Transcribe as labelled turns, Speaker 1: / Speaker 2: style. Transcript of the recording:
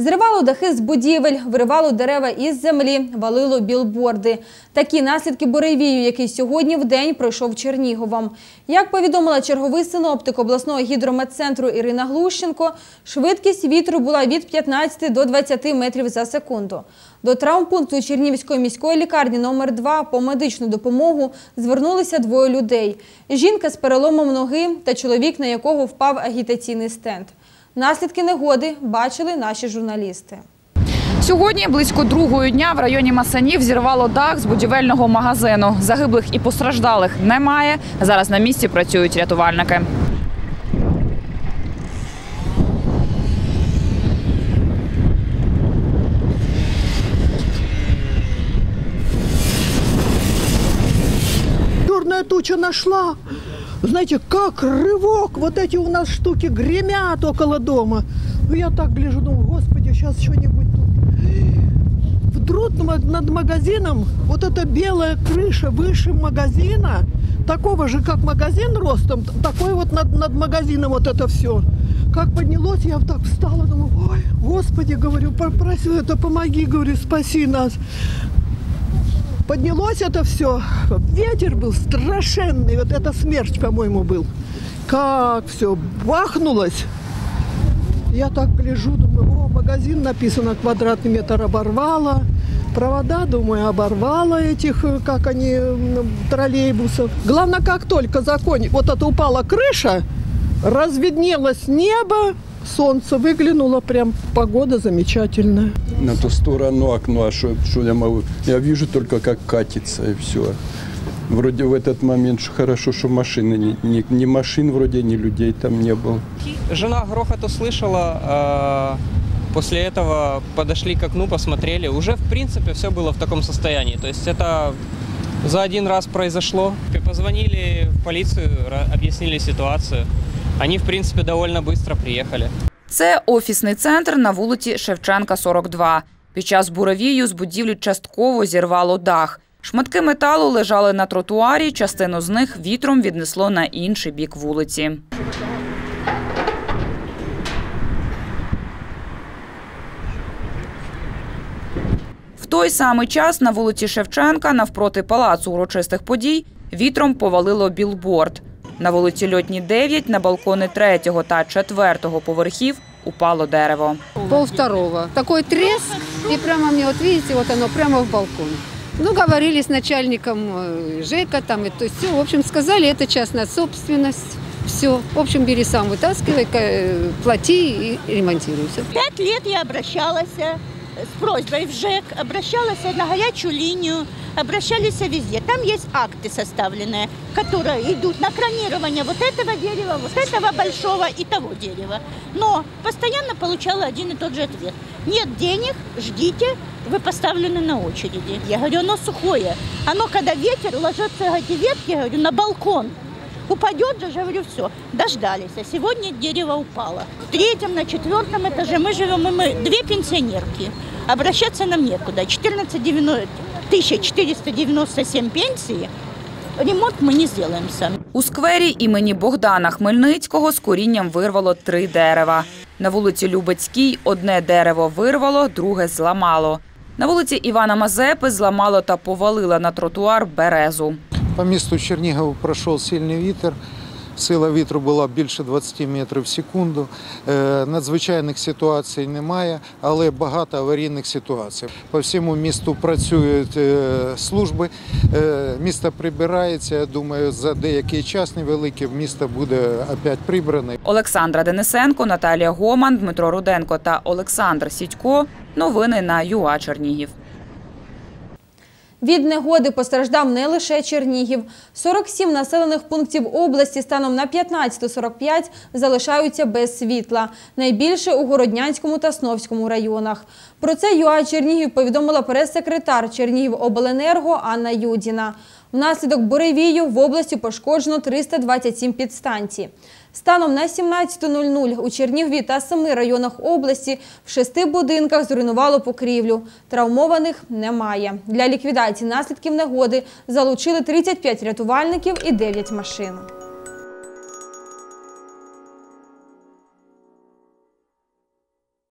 Speaker 1: Зривало дахи з будівель, виривало дерева із землі, валило білборди. Такі наслідки буревію, який сьогодні в день пройшов Черніговом. Як повідомила черговий синоптик обласного гідрометцентру Ірина Глущенко, швидкість вітру була від 15 до 20 метрів за секунду. До травмпункту Чернігівської міської лікарні номер 2 по медичну допомогу звернулися двоє людей. Жінка з переломом ноги та чоловік, на якого впав агітаційний стенд. Наслідки негоди бачили наші журналісти.
Speaker 2: Сьогодні близько другої дня в районі Масанів зірвало дах з будівельного магазину. Загиблих і постраждалих немає. Зараз на місці працюють рятувальники.
Speaker 3: Черная туча нашла. Знаете, как рывок, вот эти у нас штуки гремят около дома. Ну, я так гляжу, думаю, господи, сейчас что-нибудь тут. Вдруг над магазином вот эта белая крыша выше магазина, такого же, как магазин ростом, такой вот над, над магазином вот это все. Как поднялось, я так встала, думаю, ой, господи, говорю, попросил это, помоги, говорю, спаси нас. Поднялось это все. Ветер был страшенный. Вот это смерч, по-моему, был. Как все бахнулось. Я так гляжу, думаю, о, магазин написано, квадратный метр оборвало. Провода, думаю, оборвало этих, как они, троллейбусов. Главное, как только закон, вот это упала крыша, разведнелось небо, солнце выглянуло, прям погода замечательная.
Speaker 4: на ту сторону окно, а что, я могу? Я вижу только, как катится и все. Вроде в этот момент что хорошо, что машины, ни, ни, ни машин вроде, ни людей там не было.
Speaker 5: Жена грохот услышала, а, после этого подошли к окну, посмотрели. Уже, в принципе, все было в таком состоянии. То есть это за один раз произошло. Позвонили в полицию, объяснили ситуацию. Они, в принципе, довольно быстро приехали.
Speaker 2: Це офісний центр на вулиці Шевченка, 42. Під час буревію з будівлі частково зірвало дах. Шматки металу лежали на тротуарі, частину з них вітром віднесло на інший бік вулиці. В той самий час на вулиці Шевченка, навпроти палацу урочистих подій, вітром повалило білборд. На вулиці Льотні 9 на балкони третього та четвертого поверхів упало дерево.
Speaker 6: пол второго. Такой треск, и прямо мне, вот видите, вот оно прямо в балкон. Ну, говорили с начальником э, ЖЭКа, там, и то есть все, в общем, сказали, это частная собственность, все. В общем, бери сам, вытаскивай, ка- плати и ремонтируй все.
Speaker 7: Пять лет я обращалась э, с просьбой в ЖЭК, обращалась на горячую линию, обращались везде. Там есть акты составленные, которые идут на кронирование вот этого дерева, вот этого большого и того дерева. Но постоянно получала один и тот же ответ. Нет денег, ждите, вы поставлены на очереди. Я говорю, оно сухое. Оно, когда ветер ложится эти ветки, я говорю, на балкон. Упадет же, я говорю, все, дождались. А сегодня дерево упало. В третьем, на четвертом этаже мы живем, и мы две пенсионерки. Обращаться нам некуда. 14,90 1497 пенсии. Ремонт мы не сделаем сами.
Speaker 2: У сквері імені Богдана Хмельницького з корінням вирвало три дерева. На вулиці Любецькій одне дерево вирвало, друге зламало. На вулиці Івана Мазепи зламало та повалило на тротуар березу.
Speaker 8: По місту Чернігова пройшов сильний вітер. Сила вітру була більше 20 метрів в секунду. Е, Надзвичайних ситуацій немає, але багато аварійних ситуацій. По всьому місту працюють е, служби, е, місто прибирається. Я думаю, за деякий час невеликий місто буде опять прибране.
Speaker 2: Олександра Денисенко, Наталія Гоман, Дмитро Руденко та Олександр Сідько. Новини на ЮА Чернігів.
Speaker 1: Від негоди постраждав не лише Чернігів. 47 населених пунктів області станом на 15.45 залишаються без світла. Найбільше у Городнянському та Сновському районах. Про це ЮА Чернігів повідомила прес-секретар Чернігів Обленерго Анна Юдіна. Внаслідок буревію в області пошкоджено 327 підстанцій. Станом на 17.00 у Чернігві та семи районах області в шести будинках зруйнувало покрівлю. Травмованих немає. Для ліквідації наслідків негоди залучили 35 рятувальників і 9 машин.